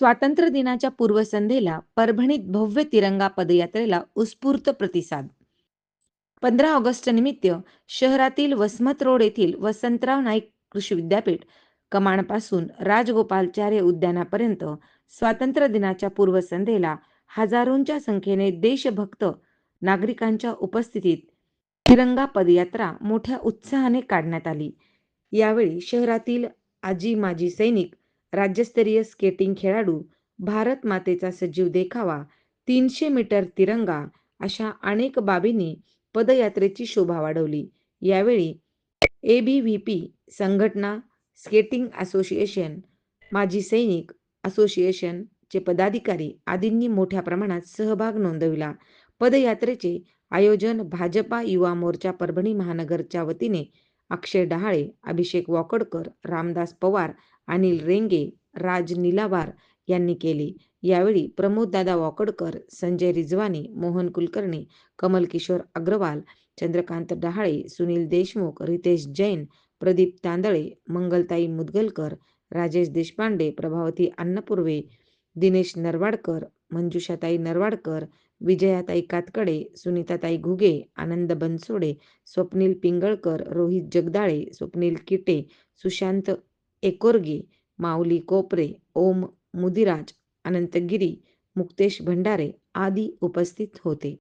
स्वातंत्र्य दिनाच्या पूर्वसंध्येला परभणीत भव्य तिरंगा पदयात्रेला उत्स्फूर्त प्रतिसाद. पंधरा ऑगस्ट निमित्त शहरातील वसमत रोड येथील वसंतराव नाईक कृषी विद्यापीठ कमाणपासून राजगोपालचार्य उद्यानापर्यंत स्वातंत्र्य दिनाच्या पूर्वसंध्येला हजारोंच्या संख्येने देशभक्त नागरिकांच्या उपस्थितीत तिरंगा पदयात्रा मोठ्या उत्साहाने काढण्यात आली. यावेळी शहरातील आजी माजी सैनिक राज्यस्तरीय स्केटिंग खेळाडू भारत मातेचा सजीव देखावा तीनशे मीटर तिरंगा अशा अनेक बाबींनी पदयात्रेची शोभा वाढवली. यावेळी ए बी व्हीपी संघटना स्केटिंग असोसिएशन माजी सैनिक असोसिएशनचे पदाधिकारी आदींनी मोठ्या प्रमाणात सहभाग नोंदविला. पदयात्रेचे आयोजन भाजपा युवा मोर्चा परभणी महानगरच्या वतीने अक्षय डहाळे अभिषेक वाकडकर रामदास पवार अनिल रेंगे राज निलावार यांनी केली. यावेळी प्रमोददादा वाकडकर संजय रिजवानी मोहन कुलकर्णी कमल किशोर अग्रवाल चंद्रकांत डहाळे सुनील देशमुख रितेश जैन प्रदीप तांदळे मंगलताई मुदगलकर राजेश देशपांडे प्रभावती अन्नपूर्वे दिनेश नरवाडकर मंजुषाताई नरवाडकर विजयाताई कातकडे सुनीताताई घुगे आनंद बनसोडे स्वप्नील पिंगळकर रोहित जगदाळे स्वप्नील किटे सुशांत एकोरगे माऊली कोपरे ओम मुदिराज अनंतगिरी मुक्तेश भंडारे आदी उपस्थित होते.